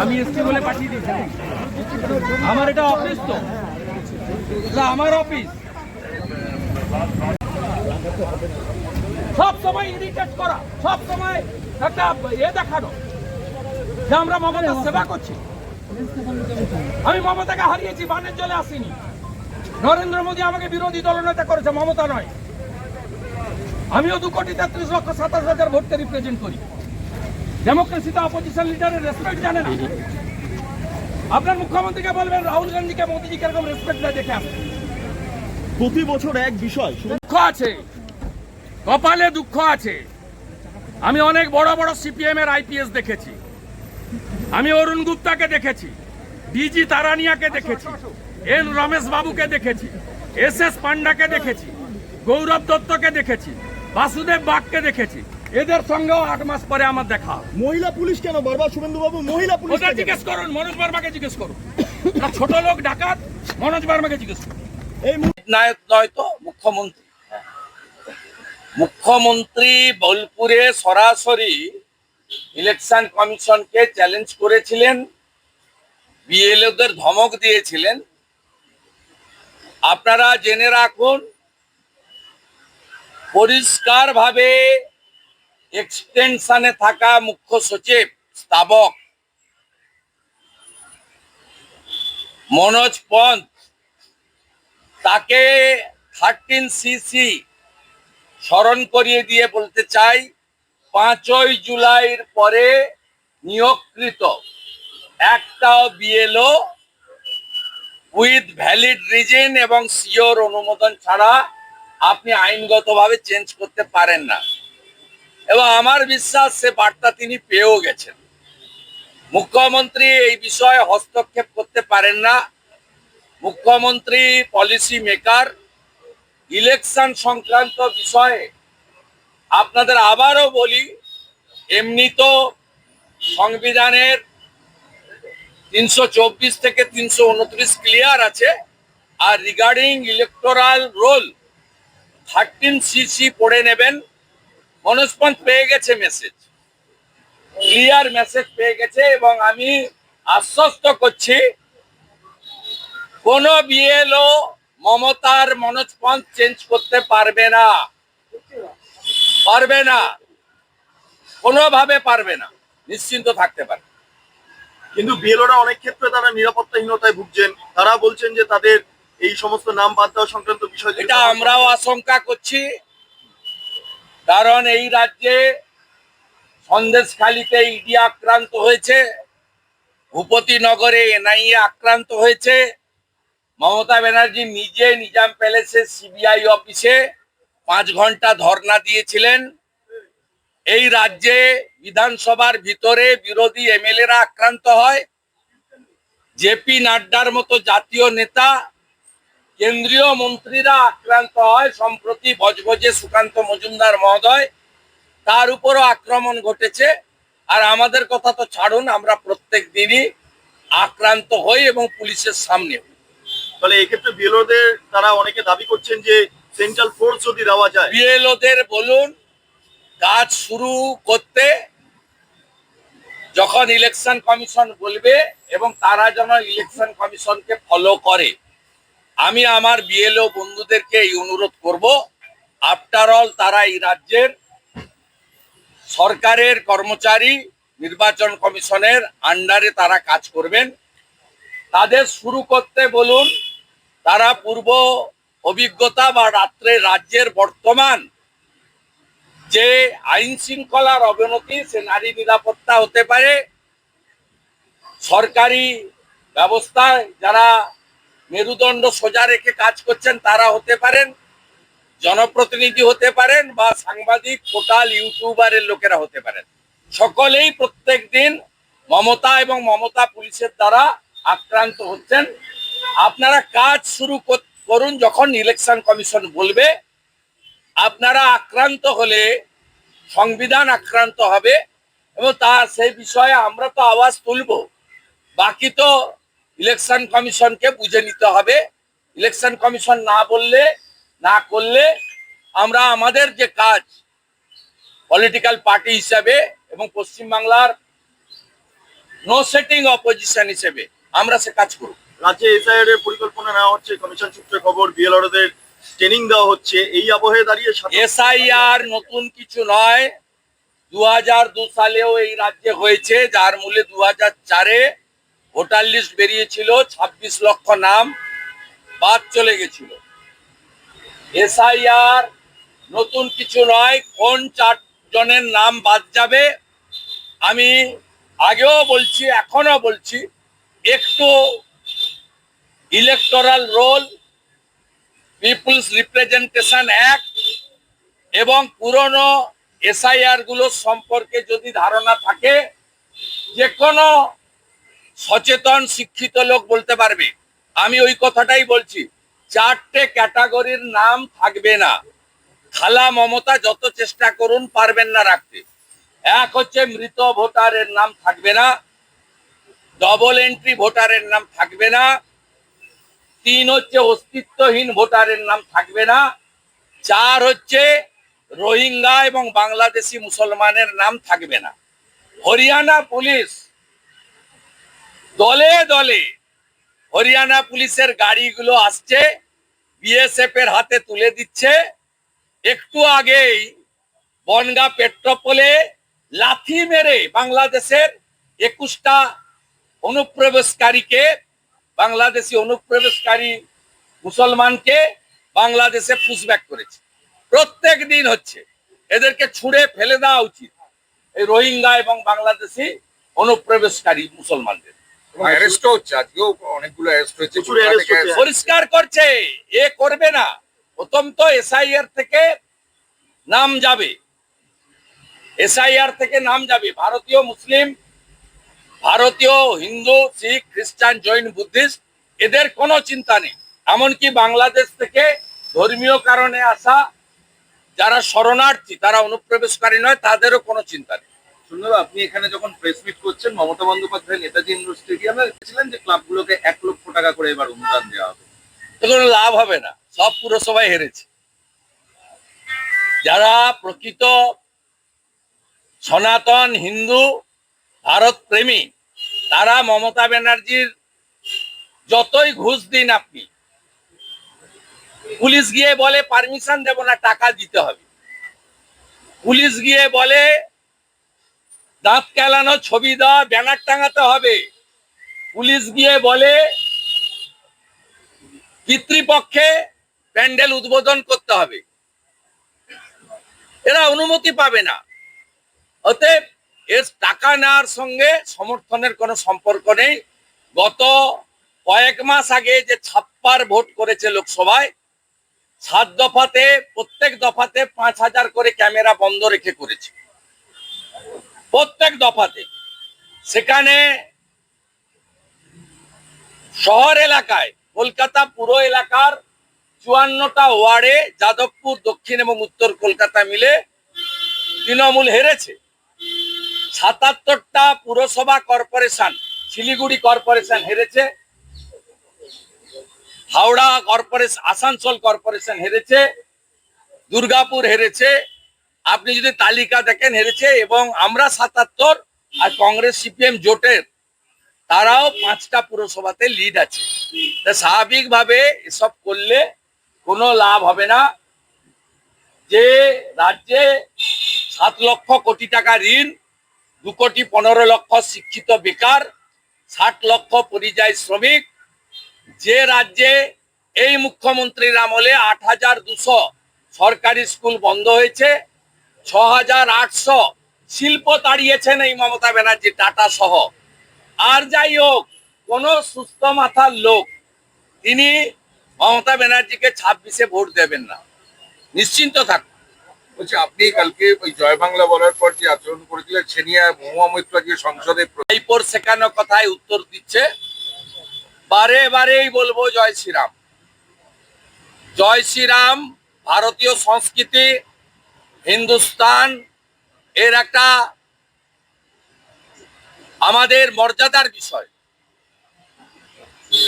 আমি এসছি বলে পাঠিয়ে দিয়েছি। আমার এটা অফিস তো। আমার অফিস। সব সময় ইরিটেট করা। সব সময় একটা এ দেখানো যে আমরা মমতার সেবা করছি। আমি মমতাকে হারিয়েছি, বানের জলে আসিনি। নরেন্দ্র মোদী আমাকে বিরোধী দলনেতা করেছে, মমতা নয়। আমিও দু কোটি তেত্রিশ লক্ষ সাতাশ হাজার ভোটকে রিপ্রেজেন্ট করি। ডেমোক্রেসিতে অপোজিশন লিডারের রেসপেক্ট জানে না। আপনার মুখ্যমন্ত্রীকে বলবেন রাহুল গান্ধীকে মোদীজি কীরকম রেসপেক্ট দেয় দেখে প্রতি বছর এক বিষয় দুঃখ আছে। কপালে দুঃখ আছে। আমি অনেক বড় বড় সিপিএম এর আইপিএস দেখেছি। আমি অরুণ গুপ্তাকে দেখেছি ডিজি তারানিয়াকে দেখেছি এন রমেশ বাবুকে দেখেছি এস এস পান্ডাকে দেখেছি গৌরব দত্তকে দেখেছি বাসুদেব বাগকে দেখেছি। এদের সঙ্গেও আট মাস পরে আমার দেখা। মহিলা পুলিশ কেন? বারবার শুভেন্দু বাবু মহিলা পুলিশ জিজ্ঞেস করুন মনোজ বার্মাকে জিজ্ঞেস করুন। ছোট লোক ডাকাত মনোজ বার্মাকে জিজ্ঞেস করুন। এই নায়ক নয় তো মুখ্যমন্ত্রী। মুখ্যমন্ত্রী বোলপুরে সরাসরি ইলেকশন কমিশনকে চ্যালেঞ্জ করেছিলেন। বিএলওদের ধমক দিয়েছিলেন। আপনারা জেনে রাখুন পরিষ্কারভাবে এক্সটেনশনে থাকা মুখ্য সচিব, স্তাবক। মনোজ পন্থ। তাকে থার্টিন সিসি স্মরণ করিয়ে দিয়ে বলতে চাই, পাঁচই জুলাইয়ের পরে নিয়োগকৃত একটাও বিএলও উইথ ভ্যালিড রিজন এবং সিওর অনুমোদন ছাড়া আপনি আইনগতভাবে চেঞ্জ করতে পারেন না। এবং আমার বিশ্বাস সে বার্তা তিনি পেয়েও গেছেন। মুখ্যমন্ত্রী এই বিষয়ে হস্তক্ষেপ করতে পারেন না। মুখ্যমন্ত্রী পলিসি মেকার ইলেকশন সংক্রান্ত বিষয়ে আপনাদের আবারও বলি, এমনি তো সংবিধানের তিনশো চব্বিশ থেকে তিনশো উনত্রিশ ক্লিয়ার আছে। আর regarding electoral roll thirteen CC পড়ে নেবেন। মনোজ পন্থ পেয়ে গেছে মেসেজ ক্লিয়ার মেসেজ পেয়ে গেছে এবং আমি আশ্বস্ত করছি কোন বিএলও মমতার মনোজ পন্থ চেঞ্জ করতে পারবে না। পারবে না। কোনোভাবে পারবে না। নিশ্চিন্ত থাকতে পারে। কিন্তু বিএলওরা অনেক ক্ষেত্রে তারা নিরাপত্তাহীনতায় ভুগছেন। তারা বলছেন যে তাদের এই সমস্ত নাম বাদ দেওয়া সংক্রান্ত বিষয় এটা আমরাও আশঙ্কা করছি। কারণ এই রাজ্যে সন্দেশখালিতে ইডি আক্রান্ত হয়েছে ভূপতিনগরে এনআইএ আক্রান্ত হয়েছে, মমতা ব্যানার্জি নিজে নিজাম প্যালেসে সিবিআই অফিসে পাঁচ ঘণ্টা ধর্ণা দিয়েছিলেন। এই রাজ্যে বিধানসভার ভিতরে বিরোধী এমএলএরা আক্রান্ত হয়। জেপি নাড্ডার মতো জাতীয় নেতা কেন্দ্রীয় মন্ত্রীরা আক্রান্ত হয় সম্প্রতি ভজভজে সুকান্ত মজুমদার মহোদয়। তার উপরও আক্রমণ ঘটেছে। আর আমাদের কথা তো ছাড়ুন আমরা প্রত্যেক দিনই আক্রান্ত হই এবং পুলিশের সামনে। ফলে এক্ষেত্রে বিএলওদের তারা অনেকে দাবি করছেন যে সেন্ট্রাল ফোর্স যদি দেওয়া যায়। বিএলওদের বলুন কাজ শুরু করতে যখন ইলেকশন কমিশন বলবে এবং তারা যেন ইলেকশন কমিশনকে ফলো করে। আমি আমার বিএলও বন্ধুদেরকে এই অনুরোধ করব আফটার অল তারা এই রাজ্যের সরকারের কর্মচারী, নির্বাচন কমিশনের আন্ডারে তারা কাজ করবেন। তাদের শুরু করতে বলুন, তারা পূর্ব অভিজ্ঞতা বা রাত্রে রাজ্যের বর্তমান যে আইন শৃঙ্খলার অবনতি, সে নারী নিরাপত্তা হতে পারে। সরকারি ব্যবস্থায় যারা মেরুদণ্ড সোজা রেখে কাজ করছেন তারা হতে পারেন, জনপ্রতিনিধি হতে পারেন বা সাংবাদিক, পোর্টাল, ইউটিউবারের লোকেরা হতে পারেন। সকলেই প্রত্যেক দিন মমতা এবং মমতা পুলিশের দ্বারা আক্রান্ত হচ্ছেন। আপনারা কাজ শুরু কর- করুন যখন ইলেকশন কমিশন বলবে। আপনারা আক্রান্ত হলে সংবিধান আক্রান্ত হবে এবং তা, সেই বিষয়ে আমরা তো আওয়াজ তুলব। বাকি তো ইলেকশন কমিশনকে বুঝে নিতে হবে। ইলেকশন কমিশন না বললে না করলে আমরা আমাদের যে কাজ পলিটিক্যাল পার্টি হিসাবে এবং পশ্চিমবাংলার নো সেটিং অপোজিশন হিসেবে আমরা সে কাজ করব। রাজ্যে এসআইআর এর পরিকল্পনা নেওয়া হচ্ছে কমিশন সূত্রে খবর বিএলআরদের ট্রেনিং দেওয়া হচ্ছে। এই আবহে দাঁড়িয়ে এসআইআর নতুন কিছু নয়। দু দু সালেও এই রাজ্যে হয়েছে যার মূলে দু হাজার চারে ভোটার লিস্ট বেরিয়েছিল, ছাব্বিশ লক্ষ নাম বাদ চলে গেছিল। এসআইআর নতুন কিছু নয়, কোন চারজনের নাম বাদ যাবে? আমি আগেও বলছি এখনও বলছি, একটু electoral roll people's representation act এবং পুরনো এসআইআরগুলো সম্পর্কে যদি ধারণা থাকে যে কোনো সচেতন, শিক্ষিত লোক বলতে পারবে। আমি ওই কথাটাই বলছি, চারটে ক্যাটাগরির নাম থাকবে না। খালা মমতা যত চেষ্টা করুন, পারবেন না রাখতে। এক হচ্ছে মৃত ভোটারের নাম থাকবে না ডবল এন্ট্রি ভোটারের নাম থাকবে না, তিন হচ্ছে অস্তিত্বহীন ভোটারের নাম থাকবে না, চার হচ্ছে রোহিঙ্গা এবং বাংলাদেশি মুসলমানের নাম থাকবে না। হরিয়ানা পুলিশ দলে দলে হরিয়ানা পুলিশের গাড়িগুলো আসছে বিএসএফ এর হাতে তুলে দিচ্ছে। একটু আগেই বনগা পেট্রোপোলে লাথি মেরে বাংলাদেশের একুশটা অনুপ্রবেশকারীকে, বাংলাদেশি অনুপ্রবেশকারী মুসলমানকে বাংলাদেশে পুশব্যাক করেছে। প্রত্যেক দিন হচ্ছে, এদেরকে ছুড়ে ফেলে দেওয়া উচিত। এই রোহিঙ্গা এবং বাংলাদেশি অনুপ্রবেশকারী মুসলমানদের। হচ্ছে। আজকেও অনেকগুলো অ্যারেস্ট হয়েছে। পরিষ্কার করছে। এ করবে না। প্রথম তো এসআইআর থেকে নাম যাবে। এসআইআর থেকে নাম যাবে। ভারতীয় মুসলিম ভারতীয় হিন্দু শিখ খ্রিস্টান জৈন বুদ্ধিস্ট এদের কোনো চিন্তা নেই। এমনকি বাংলাদেশ থেকে ধর্মীয় কারণে আসা যারা শরণার্থী তারা অনুপ্রবেশকারী নয় তাদেরও কোনো চিন্তা নেই। সুন্দর, আপনি এখানে যখন প্রেস মিট করছেন, মমতা বন্দ্যোপাধ্যায়, নেতাজি ইন্ডোর স্টেডিয়ামে ছিলেন যে ক্লাবগুলোকে এক লক্ষ টাকা করে এবার অনুদান দেওয়া হবে। লাভ হবে না। সব পুরসভায় হেরেছে। যারা প্রকৃত সনাতন হিন্দু ভারত প্রেমী তারা মমতা ব্যানার্জির যতই ঘুষ দিন আপনি, পুলিশ গিয়ে বলে পারমিশন দেব না, টাকা দিতে হবে। পুলিশ গিয়ে বলে দাঁত কেলানো ছবি দেওয়া, ব্যানার টাঙাতে হবে। পুলিশ গিয়ে বলে, পিতৃপক্ষে প্যান্ডেল উদ্বোধন করতে হবে। এরা অনুমতি পাবে না। অতএব এর টাকা নেওয়ার সঙ্গে সমর্থনের কোনো সম্পর্ক নেই। গত কয়েক মাস আগে যে ছাপ্পার ভোট করেছে লোকসভায়, সাত দফাতে, প্রত্যেক দফাতে পাঁচ হাজার করে ক্যামেরা বন্ধ রেখে করেছে। প্রত্যেক দফাতে। সেখানে শহর এলাকায়, কলকাতা পুরো এলাকার চুয়ান্নটা ওয়ার্ডে যাদবপুর, দক্ষিণ এবং উত্তর কলকাতা মিলে তৃণমূল হেরেছে। সাতাত্তরটা পুরসভা কর্পোরেশন, শিলিগুড়ি কর্পোরেশন হেরেছে। হাওড়া কর্পোরেশন আসানসোল কর্পোরেশন হেরেছে। দুর্গাপুর হেরেছে। আপনি যদি তালিকা দেখেন হেরেছে এবং আমরা সাতাত্তর আর কংগ্রেস সিপিএম জোটের, তারাও পাঁচটা পুরসভাতে লিড আছে। তা স্বাভাবিকভাবে এসব করলে কোনো লাভ হবে না। যে রাজ্যে সাত লক্ষ কোটি টাকা ঋণ, দু কোটি পনেরো লক্ষ শিক্ষিত বেকার, ষাট লক্ষ পরিযায়ী শ্রমিক, যে রাজ্যে এই মুখ্যমন্ত্রীর আমলে আট হাজার দুশো সরকারি স্কুল বন্ধ হয়েছে ছ হাজার আটশো শিল্প তাড়িয়েছেন এই মমতা ব্যানার্জি টাটা সহ। আর যাই হোক কোন সুস্থ মাথার লোক তিনি মমতা ব্যানার্জিকে ছাব্বিশে ভোট দেবেন না। নিশ্চিন্ত থাকুন। বলছি আপনি কালকে ওই জয় বাংলা বলার পর যে আচরণ করেছিলেন সে নিয়ে মহুয়া মৈত্র আজকে সংসদে প্র- ভাইপোর শেখানো কথায় উত্তর দিচ্ছে। বারে বারেই বলব জয় শ্রীরাম। জয় শ্রীরাম ভারতীয় সংস্কৃতি হিন্দুস্তান এর একটা আমাদের মর্যাদার বিষয়।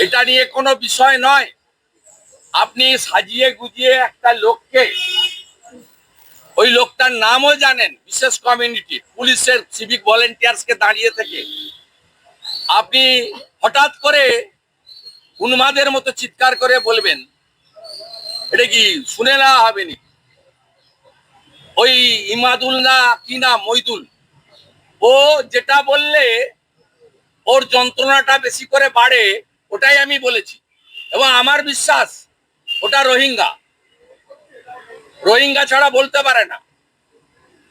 এটা নিয়ে কোনো বিষয় নয়। আপনি সাজিয়ে গুজিয়ে একটা লোককে, ওই লোকটার নামও জানেন, বিশেষ কমিউনিটি পুলিশের সিভিক ভলেন্টিয়ার্সকে দাঁড়িয়ে থেকে। আপনি হঠাৎ করে উন্মাদের মতো চিৎকার করে বলবেন, এটা কি শুনে নেওয়া হবে নি ওই ইমাদুল না কি না মইদুল? ও যেটা বললে ওর যন্ত্রণাটা বেশি করে বাড়ে, ওটাই আমি বলেছি। এবং আমার বিশ্বাস, ওটা রোহিঙ্গা। রোহিঙ্গা ছাড়া বলতে পারে না।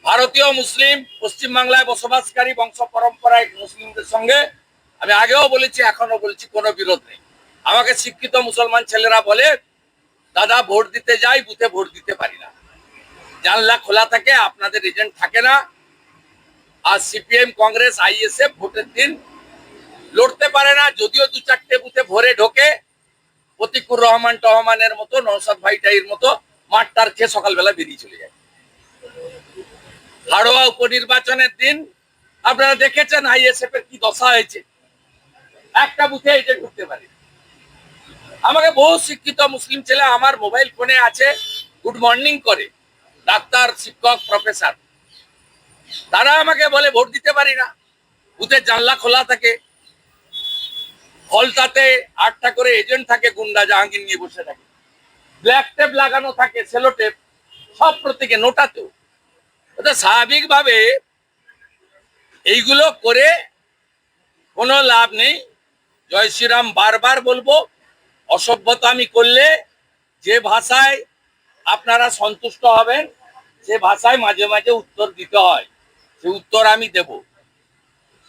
ভারতীয়, মুসলিম, পশ্চিমবাংলায় বসবাসকারী বংশ পরম্পরায় মুসলিমদের সঙ্গে আমি আগেও বলেছি এখনও বলছি, কোনো বিরোধ নেই। আমাকে শিক্ষিত মুসলমান ছেলেরা বলে, দাদা, ভোট দিতে যাই, বুথে ভোট দিতে পারি না। জানলা খোলা থাকে, আপনাদের এজেন্ট থাকে না। আর সিপিএম কংগ্রেস আইএসএফ ভোটের দিন লড়তে পারে না, যদিও দু চারটে বুথে ভরে ঢোকে। প্রতিকুর রহমান, টহমানের মতো নৌসাদ ভাইটাইয়ের মতো মাঠটার খেয়ে সকালবেলা বেরিয়ে চলে যায়। হাড়োয়া উপনির্বাচনের দিন, আপনারা দেখেছেন আইএসএফ এর কি দশা হয়েছে? একটা বুথে এজেন্ট ঢুকতে পারে। আমাকে বহু শিক্ষিত মুসলিম ছেলে আমার মোবাইল ফোনে আছে, গুড মর্নিং করে। ডাক্তার, শিক্ষক প্রফেসর তারা আমাকে বলে, ভোট দিতে পারি না। বুথের জানলা খোলা থাকে। হলটাতে আটটা করে এজেন্ট থাকে, গুন্ডা জাহাঙ্গীর নিয়ে বসে থাকে। ব্ল্যাক টেপ লাগানো থাকে সেলো টেপ সব প্রত্যেকে নোটাতেও। স্বাভাবিকভাবে এইগুলো করে কোনো লাভ নেই। জয় শ্রীরাম, বারবার বলব, অসভ্যতা আমি করলে যে ভাষায় আপনারা সন্তুষ্ট হবেন সে ভাষায় মাঝে মাঝে উত্তর দিতে হয় সে উত্তর আমি দেব।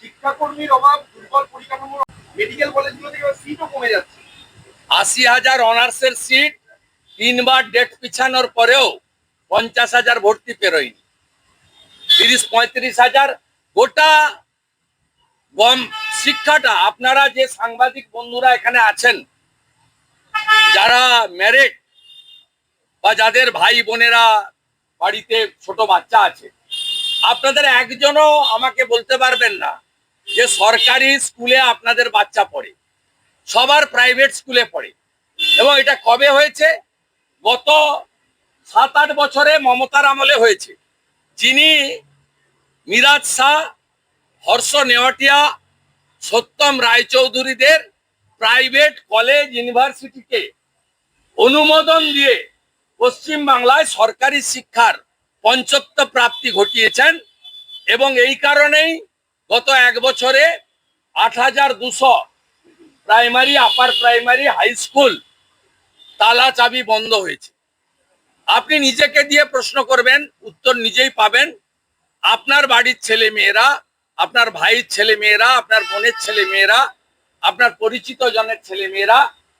শিক্ষাকর্মীর অভাব দুর্বল পরিকাঠামো মেডিকেল কলেজগুলো থেকে সিটও কমে যাচ্ছে। আশি হাজার অনার্সের সিট তিনবার ডেট পিছানোর পরেও পঞ্চাশ হাজার ভর্তি পেরোয়নি। তিরিশ পঁয়ত্রিশ হাজার গোটা গম শিক্ষাটা আপনারা যে সাংবাদিক বন্ধুরা এখানে আছেন যারা ম্যারেড বা যাদের ভাই বোনেরা বাড়িতে ছোট বাচ্চা আছে। আপনাদের একজনও আমাকে বলতে পারবেন না যে সরকারি স্কুলে আপনাদের বাচ্চা পড়ে, সবার প্রাইভেট স্কুলে পড়ে। এবং এটা কবে হয়েছে? গত সাত আট বছরে মমতার আমলে হয়েছে। যিনি মিরাজ শাহ, হর্ষ নেওয়াটিয়া, সত্যম রায়চৌধুরীদের প্রাইভেট কলেজ ইউনিভার্সিটিকে অনুমোদন দিয়ে পশ্চিম বাংলায় সরকারি শিক্ষার পঞ্চত্ব প্রাপ্তি ঘটিয়েছেন এবং এই কারণেই গত এক বছরে আট হাজার দুশো primary, upper primary, high school তালা চাবি বন্ধ হয়েছে। আপনি নিজেকে দিয়ে প্রশ্ন করবেন, উত্তর নিজেই পাবেন। আপনার বাড়ির ছেলে মেয়েরা, আপনার ভাইয়ের ছেলে মেয়েরা, আপনার বোনের ছেলে মেয়েরা, আপনার পরিচিত জনের ছেলে মেয়েরা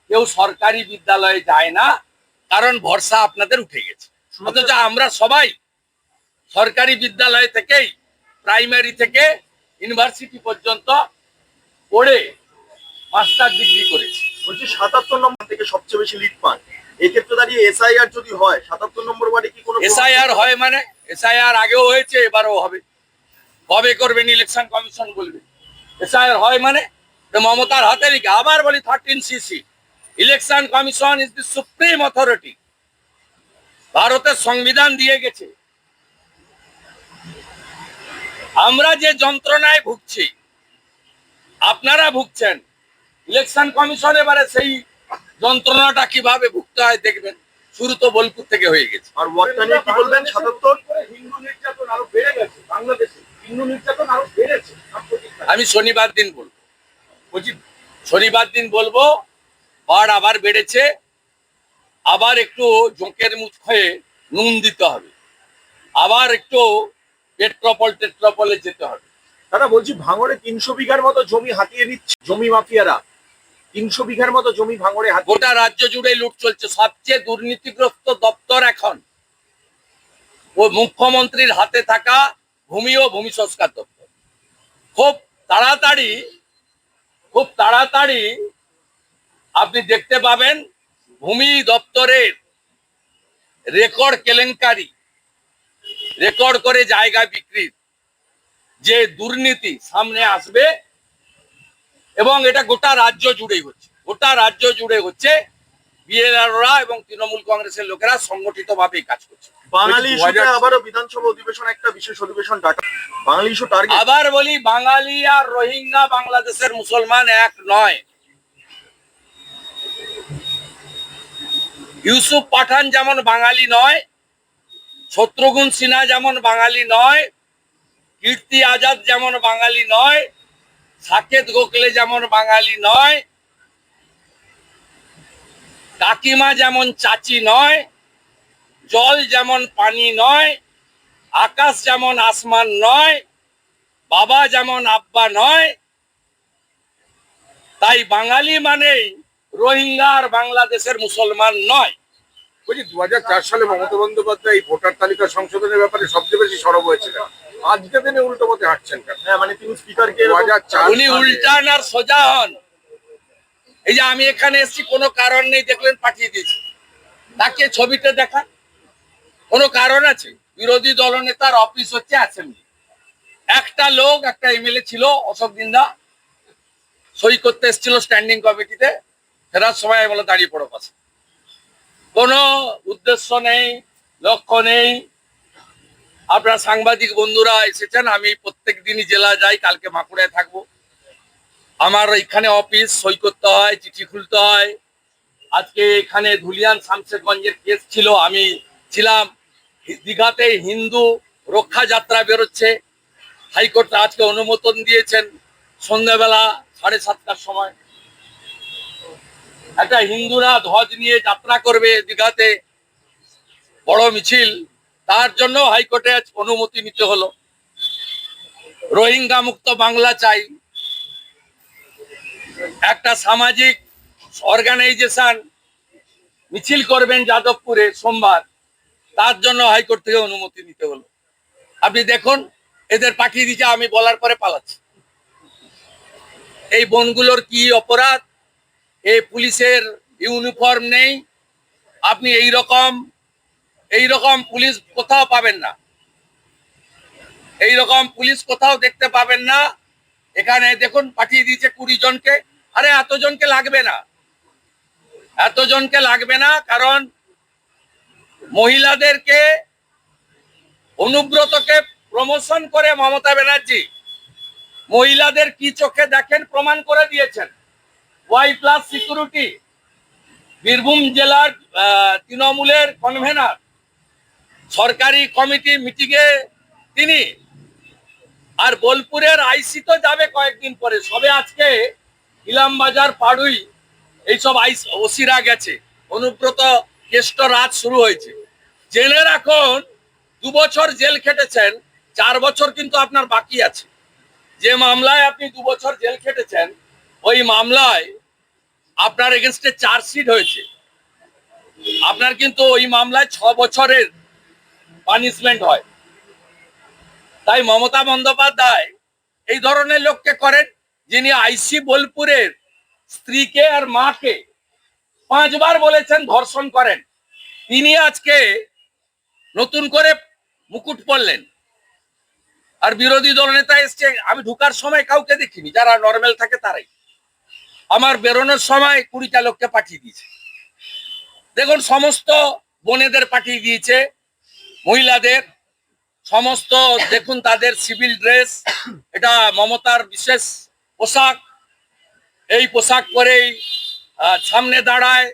কেউ সরকারি বিদ্যালয়ে যায় না। কারণ ভরসা আপনাদের উঠে গেছে। অথচ আমরা সবাই সরকারি বিদ্যালয় থেকেই প্রাইমারি থেকে ইউনিভার্সিটি পর্যন্ত পড়ে মাস্টার ডিগ্রি করেছি। বলছি সাতাত্তর নম্বর থেকে সবচেয়ে বেশি লিড পান। এক্ষেত্রে দাঁড়িয়ে এসআইআর যদি হয় সাতাত্তর নম্বর ওয়ার্ডে কি কোনো এসআইআর হয় মানে এসআইআর আগেও হয়েছে এবারও হবে। কবে করবেন ইলেকশন কমিশন বলবে। এসআইআর হয় মানে মমতার হাতে লিখে আবার বলি thirteen CC election commission is the supreme authority. ভারতের সংবিধান দিয়ে গেছে। আমরা যে যন্ত্রণায় ভুগছি আপনারা ভুগছেন। ইলেকশন কমিশন এবারে সেই যন্ত্রণাটা কীভাবে ভুগতে হয় দেখবেন। শুরু তো বোলপুর থেকে হয়ে গেছে। আর ওয়ার্ডটা নিয়ে কি বলবেন সাতাত্তর? হিন্দু নির্যাতন আরও বেড়ে গেছে বাংলাদেশে। হিন্দু নির্যাতন আরও বেড়েছে আমি শনিবার দিন বলব। বলছি শনিবার দিন বলব বাড় আবার বেড়েছে আবার একটু জোঁকের মুখ হয়ে নুন দিতে হবে আবার একটু পেট্রোপল টেট্রোপলে যেতে হবে। দাদা বলছি ভাঙড়ে তিনশো বিঘার মতো জমি হাতিয়ে নিচ্ছে জমি মাফিয়ারা। তিনশো বিঘার মতো জমি ভাঙড়ে গোটা রাজ্য জুড়ে লুট চলছে সবচেয়ে দুর্নীতিগ্রস্ত দপ্তর এখন। ও মুখ্যমন্ত্রীর হাতে থাকা ভূমি ও ভূমি সংস্কার দপ্তর। খুব তাড়াতাড়ি খুব তাড়াতাড়ি আপনি দেখতে পাবেন ভূমি দপ্তরের রেকর্ড কেলেঙ্কারি রেকর্ড করে জায়গা বিক্রির যে দুর্নীতি সামনে আসবে এবং এটা গোটা রাজ্য জুড়েই হচ্ছে। গোটা রাজ্য জুড়ে হচ্ছে বিএলআররা এবং তৃণমূল কংগ্রেসের লোকেরা সংগঠিত ভাবেই কাজ করছে। বাঙালি ইস্যুতে আবারও বিধানসভা অধিবেশন একটা বিশেষ অধিবেশন ডাকা। বাঙালি ইস্যু টার্গেট আবার বলি বাঙালি আর রোহিঙ্গা বাংলাদেশের মুসলমান এক নয়। ইউসুফ পাঠান যেমন বাঙালি নয়, শত্রুঘ্ন সিনহা যেমন বাঙালি নয়, কীর্তি আজাদ যেমন বাঙালি নয়, সাকেত গোখলে যেমন বাঙালি নয়, কাকিমা যেমন চাচি নয়, জল যেমন পানি নয়, আকাশ যেমন আসমান নয়, বাবা যেমন আব্বা নয়, তাই বাঙালি মানেই রোহিঙ্গা আর বাংলাদেশের মুসলমান নয়। বলছি দু সালে মমতা বন্দ্যোপাধ্যায় এই ভোটার তালিকা সংশোধনের ব্যাপারে সবচেয়ে বেশি সরব হয়েছিলেন। আজকে দিনে উল্টো পথে হাঁটছেন হ্যাঁ মানে তিনি স্পিকারকে উনি উল্টান আর সোজা হন। এই যে আমি এখানে এসেছি কোনো কারণ নেই দেখলেন পাঠিয়ে দিয়েছি। তাকে ছবিতে দেখা। কোনো কারণ আছে? বিরোধী দলনেতার অফিস হচ্ছে অ্যাসেম্বলি। একটা লোক একটা এমএলএ ছিল অশোক দিন্দা সই করতে এসেছিল স্ট্যান্ডিং কমিটিতে ফেরার সময় বলে দাঁড়িয়ে পড়ো পাশে কোনো উদ্দেশ্য নেই, লক্ষ্য নেই। আপনার সাংবাদিক বন্ধুরা এসেছেন, আমি প্রত্যেক দিনই জেলা যাই, কালকে বাঁকুড়ায় থাকব। আমার এখানে অফিস, সই করতে হয়, চিঠি খুলতে হয়। আজকে এখানে ধুলিয়ান শামশেরগঞ্জের কেস ছিল, আমি ছিলাম। দীঘাতে হিন্দু রক্ষা যাত্রা বেরোচ্ছে। হাইকোর্ট আজকে অনুমোদন দিয়েছেন সন্ধ্যাবেলা সাড়ে সাতটার সময়। একটা হিন্দুরা ধ্বজ নিয়ে যাত্রা করবে দীঘাতে, বড় মিছিল, তার জন্য হাইকোর্টে অনুমতি নিতে হলো। রোহিঙ্গা মুক্ত বাংলা চাই। একটা সামাজিক অর্গানাইজেশন মিছিল করবেন যাদবপুরে সোমবার, তার জন্য হাইকোর্ট থেকে অনুমতি নিতে হলো। আপনি দেখুন, এদের পাঠিয়ে দিচ্ছে আমি বলার পরে পালাচ্ছি। এই বনগুলোর কি অপরাধ? এই পুলিশের ইউনিফর্ম নেই। আপনি এই রকম এই রকম পুলিশ কোথাও পাবেন না। এই রকম পুলিশ কোথাও দেখতে পাবেন না। এখানে দেখুন, পাঠিয়ে দিয়েছে কুড়ি জনকে। আরে এতজনকে লাগবে না। এতজনকে লাগবে না, কারণ মহিলাদেরকে অনুব্রতকে প্রমোশন করে মমতা ব্যানার্জি। মহিলাদের কি চোখে দেখেন, প্রমাণ করে দিয়েছেন। ওয়াই প্লাস সিকিউরিটি বীরভূম জেলার তৃণমূলের কনভেনার সরকারি কমিটি মিটিংয়ে তিনি। আর বোলপুরের আইসি তো যাবে কয়েকদিন পরে, সবে আজকে ইলামবাজার, পাড়ুই, এইসব আইস ওসিরা গেছে। অনুব্রত কেষ্ট রাত শুরু হয়েছে। জেলে রাখুন, দু বছর জেল খেটেছেন, চার বছর কিন্তু আপনার বাকি আছে। যে মামলায় আপনি দু বছর জেল খেটেছেন, ওই মামলায় আপনার এগেনস্টে চার্জশিট হয়েছে। আপনার কিন্তু ওই মামলায় ছ বছরের পানিশমেন্ট হয়। তাই মমতা বন্দ্যোপাধ্যায় এই ধরনের লোককে করেন যিনি আইসি বোলপুরের স্ত্রীকে আর মাকে পাঁচবার বলেছেন ধর্ষণ করেন। তিনি আজকে নতুন করে মুকুট পরলেন। আর বিরোধী দলনেতা এসছে, আমি ঢুকার সময় কাউকে দেখিনি, যারা নর্মাল থাকে তারাই। আমার বেরোনোর সময় কুড়িটা লোককে পাঠিয়ে দিয়েছে। দেখুন, সমস্ত বোনেদের পাঠিয়ে দিয়েছে, মহিলাদের, সমস্ত, দেখুন, তাদের সিভিল ড্রেস এটা মমতার বিশেষ পোশাক। এই পোশাক পরেই সামনে দাঁড়ায়,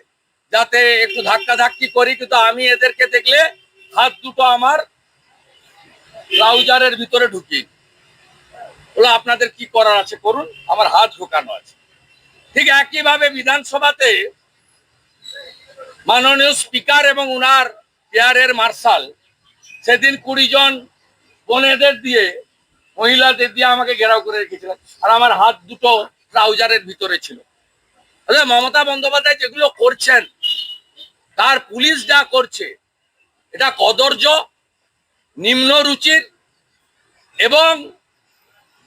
যাতে একটু ধাক্কা ধাক্কি করি, কিন্তু আমি এদেরকে দেখলে হাত দুটো আমার ট্রাউজারের ভিতরে ঢুকি বলে, আপনাদের কি করার আছে? করুন, আমার হাত ঢোকানো আছে। ঠিক একইভাবে বিধানসভাতে মাননীয় স্পিকার এবং উনার এয়ারের মার্শাল সেদিন কুড়ি জন বোনেদের দিয়ে, মহিলাদের দিয়ে আমাকে ঘেরাও করে রেখেছিলেন। আর আমার হাত দুটো ট্রাউজারের ভিতরে ছিল। আরে মমতা বন্দ্যোপাধ্যায় যেগুলো করছেন, তার পুলিশ যা করছে, এটা কদর্য, নিম্ন রুচির এবং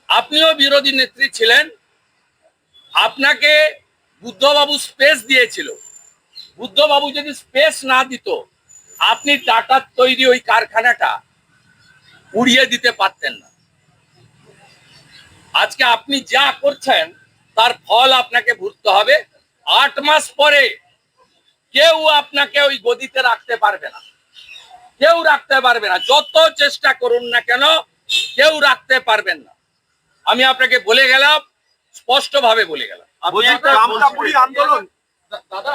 আপনিও বিরোধী নেত্রী ছিলেন আপনাকে বুদ্ধবাবু স্পেস দিয়েছিল। বুদ্ধবাবু যদি স্পেস না দিত, আপনি টাটার তৈরি ওই কারখানাটা উড়িয়ে দিতে পারতেন না। আজকে আপনি যা করছেন, তার ফল আপনাকে ভুগতে হবে। আট মাস পরে কেউ আপনাকে ওই গদিতে রাখতে পারবে না। কেউ রাখতে পারবে না। যত চেষ্টা করুন না কেন, কেউ রাখতে পারবেন না। আমি আপনাকে বলে গেলাম স্পষ্টভাবে বলে গেলাম। আপনি একটা আন্দোলন। দাদা